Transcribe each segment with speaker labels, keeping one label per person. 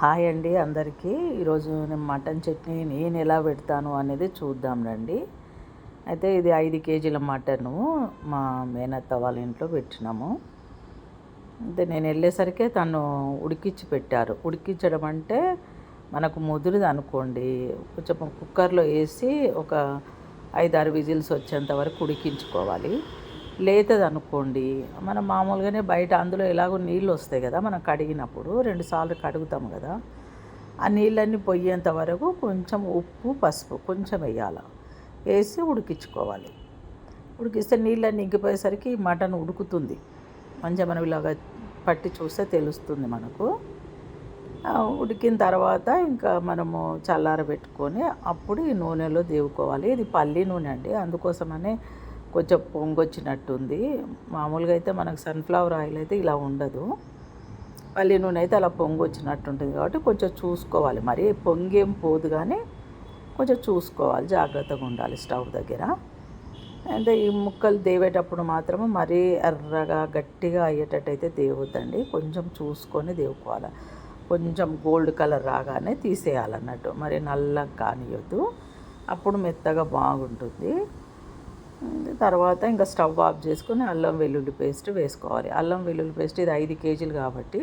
Speaker 1: Hi అండి అందరికీ. ఈరోజు నేను మటన్ చట్నీ నేను ఎలా పెడతాను అనేది చూద్దాం రండి. అయితే ఇది ఐదు కేజీల మటను మా మేనత్త వాళ్ళ ఇంట్లో పెట్టినాము. అయితే నేను వెళ్ళేసరికి తను ఉడికించి పెట్టారు. ఉడికించడం అంటే మనకు ముదురుది అనుకోండి. కొంచెం కుక్కర్లో వేసి ఒక ఐదు ఆరు విజిల్స్ వచ్చేంత వరకు ఉడికించుకోవాలి. లేతది అనుకోండి మనం మామూలుగానే బయట అందులో ఎలాగో నీళ్ళు వస్తాయి కదా మనం కడిగినప్పుడు రెండుసార్లు కడుగుతాం కదా ఆ నీళ్ళన్నీ పొయ్యేంత వరకు కొంచెం ఉప్పు పసుపు కొంచెం వేయాలి. వేసి ఉడికించుకోవాలి. ఉడికిస్తే నీళ్ళన్నీ ఇంకిపోయేసరికి మటన్ ఉడుకుతుంది. మంచిగా మనం ఇలాగ పట్టి చూస్తే తెలుస్తుంది మనకు. ఉడికిన తర్వాత ఇంకా మనము చల్లారబెట్టుకొని అప్పుడు ఈ నూనెలో దేవుకోవాలి. ఇది పల్లి నూనె అండి. అందుకోసమనే కొంచెం పొంగొచ్చినట్టుంది. మామూలుగా అయితే మనకు సన్ఫ్లవర్ ఆయిల్ అయితే ఇలా ఉండదు. పల్లి నూనె అయితే అలా పొంగొచ్చినట్టు ఉంటుంది కాబట్టి కొంచెం చూసుకోవాలి. మరి పొంగేం పోదు కానీ కొంచెం చూసుకోవాలి. జాగ్రత్తగా ఉండాలి స్టవ్ దగ్గర. అంటే ఈ ముక్కలు దేవేటప్పుడు మాత్రం మరీ ఎర్రగా గట్టిగా అయ్యేటట్టు అయితే దేవుద్దండి. కొంచెం చూసుకొని దేవుకోవాలి. కొంచెం గోల్డ్ కలర్ రాగానే తీసేయాలన్నట్టు. మరి నల్లగా కానియొద్దు. అప్పుడు మెత్తగా బాగుంటుంది. తర్వాత ఇంకా స్టవ్ ఆఫ్ చేసుకొని అల్లం వెల్లుల్లి పేస్ట్ వేసుకోవాలి. అల్లం వెల్లుల్లి పేస్ట్ ఇది ఐదు కేజీలు కాబట్టి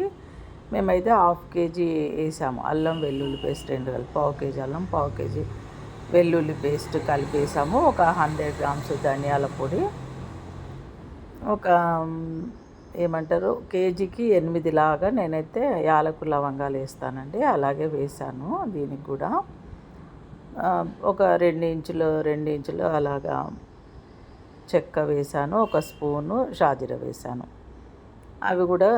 Speaker 1: మేమైతే హాఫ్ కేజీ వేసాము. అల్లం వెల్లుల్లి పేస్ట్ రెండు కలిపి పావు కేజీ అల్లం పావు కేజీ వెల్లుల్లి పేస్ట్ కలిపేసాము ఒక హండ్రెడ్ గ్రామ్స్ ధనియాల పొడి. ఒక ఏమంటారు కేజీకి ఎనిమిది లాగా నేనైతే యాలకు లవంగాలు వేస్తానండి. అలాగే వేసాను దీనికి కూడా. ఒక రెండు ఇంచులు రెండు ఇంచులు అలాగా చెక్క వేసాను ఒక స్పూను షాజీర వేసాను అవి కూడా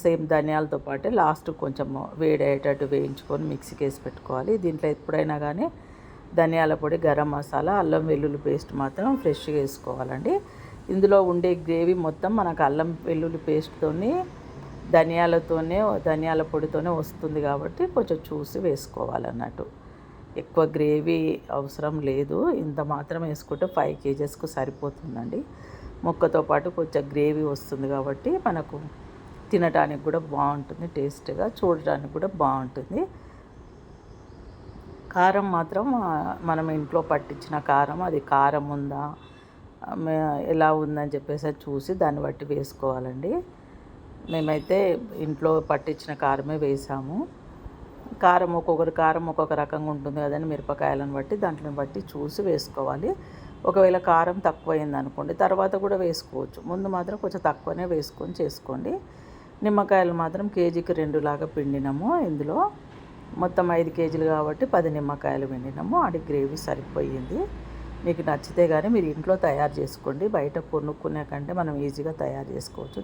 Speaker 1: సేమ్ ధనియాలతో పాటే లాస్ట్ కొంచెం వేడయ్యేటట్టు వేయించుకొని మిక్సీకి వేసి పెట్టుకోవాలి. దీంట్లో ఎప్పుడైనా కానీ ధనియాల పొడి గరం మసాలా అల్లం వెల్లుల్లి పేస్ట్ మాత్రం ఫ్రెష్గా వేసుకోవాలండి. ఇందులో ఉండే గ్రేవీ మొత్తం మనకు అల్లం వెల్లుల్లి పేస్ట్తోని ధనియాలతోనే ధనియాల పొడితోనే వస్తుంది కాబట్టి కొంచెం చూసి వేసుకోవాలన్నట్టు. ఎక్కువ గ్రేవీ అవసరం లేదు. ఇంత మాత్రం వేసుకుంటే ఫైవ్ కేజెస్కు సరిపోతుందండి. ముక్కతో పాటు కొంచెం గ్రేవీ వస్తుంది కాబట్టి మనకు తినడానికి కూడా బాగుంటుంది టేస్ట్గా చూడటానికి కూడా బాగుంటుంది. కారం మాత్రం మనం ఇంట్లో పట్టించిన కారం అది కారం ఉందా ఎలా ఉందని చెప్పేసి చూసి దాన్ని బట్టి వేసుకోవాలండి. మేమైతే ఇంట్లో పట్టించిన కారమే వేసాము. కారం ఒక్కొక్కరు కారం ఒక్కొక్క రకంగా ఉంటుంది కదండి మిరపకాయలను బట్టి దాంట్లో బట్టి చూసి వేసుకోవాలి. ఒకవేళ కారం తక్కువైంది అనుకోండి తర్వాత కూడా వేసుకోవచ్చు. ముందు మాత్రం కొంచెం తక్కువనే వేసుకొని చేసుకోండి. నిమ్మకాయలు మాత్రం కేజీకి రెండులాగా పిండినాము. ఇందులో మొత్తం ఐదు కేజీలు కాబట్టి పది నిమ్మకాయలు పిండినాము. అది గ్రేవీ సరిపోయింది. మీకు నచ్చితే కానీ మీరు ఇంట్లో తయారు చేసుకోండి. బయట కొనుక్కునే కంటే మనం ఈజీగా తయారు చేసుకోవచ్చు.